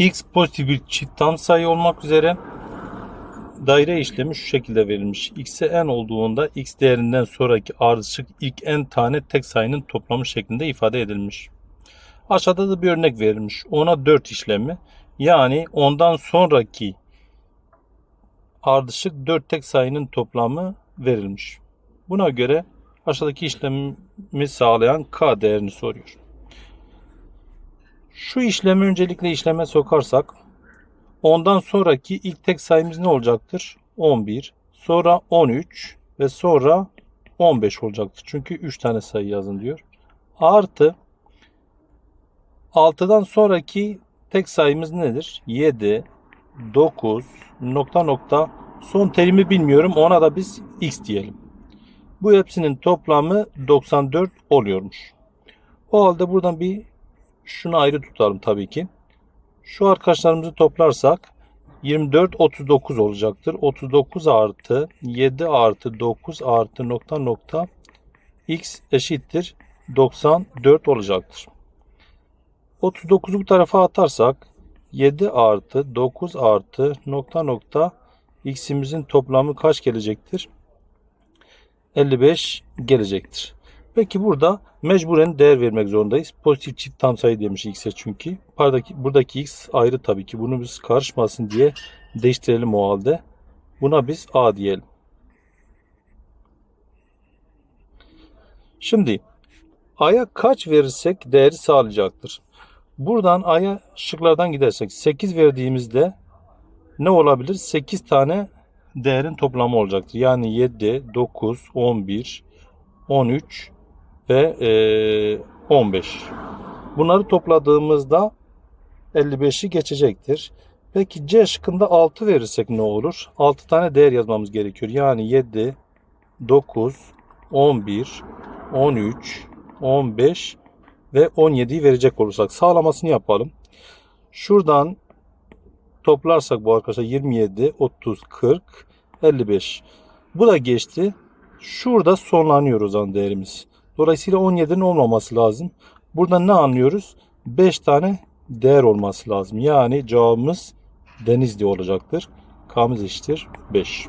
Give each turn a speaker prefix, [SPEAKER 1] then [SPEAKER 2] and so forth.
[SPEAKER 1] x pozitif bir çift tam sayı olmak üzere daire işlemi şu şekilde verilmiş. x'e n olduğunda x değerinden sonraki ardışık ilk n tane tek sayının toplamı şeklinde ifade edilmiş. Aşağıda da bir örnek verilmiş. Ona 4 işlemi yani ondan sonraki ardışık 4 tek sayının toplamı verilmiş. Buna göre aşağıdaki işlemi sağlayan k değerini soruyor. Şu işlemi öncelikle işleme sokarsak ondan sonraki ilk tek sayımız ne olacaktır? 11, sonra 13 ve sonra 15 olacaktır. Çünkü 3 tane sayı yazın diyor. Artı 6'dan sonraki tek sayımız nedir? 7, 9, nokta nokta son terimi bilmiyorum ona da biz x diyelim. Bu hepsinin toplamı 94 oluyormuş. O halde buradan bir şunu ayrı tutalım tabii ki. Şu arkadaşlarımızı toplarsak 24 39 olacaktır. 39 artı 7 artı 9 artı nokta nokta x eşittir 94 olacaktır. 39'u bu tarafa atarsak 7 artı 9 artı nokta nokta x'imizin toplamı kaç gelecektir? 55 gelecektir. Peki burada mecburen değer vermek zorundayız. Pozitif çift tam sayı demiş x'e çünkü. Buradaki, buradaki x ayrı tabii ki. Bunu biz karışmasın diye değiştirelim o halde. Buna biz a diyelim. Şimdi a'ya kaç verirsek değeri sağlayacaktır. Buradan a'ya şıklardan gidersek 8 verdiğimizde ne olabilir? 8 tane değerin toplamı olacaktır. Yani 7, 9, 11, 13 ve e, 15. Bunları topladığımızda 55'i geçecektir. Peki C şıkkında 6 verirsek ne olur? 6 tane değer yazmamız gerekiyor. Yani 7, 9, 11, 13, 15 ve 17'yi verecek olursak sağlamasını yapalım. Şuradan toplarsak bu arkadaşlar 27, 30, 40, 55. Bu da geçti. Şurada sonlanıyor o zaman değerimiz. Dolayısıyla 17'nin olmaması lazım. Buradan ne anlıyoruz? 5 tane değer olması lazım. Yani cevabımız Denizli olacaktır. K'mız eşittir 5.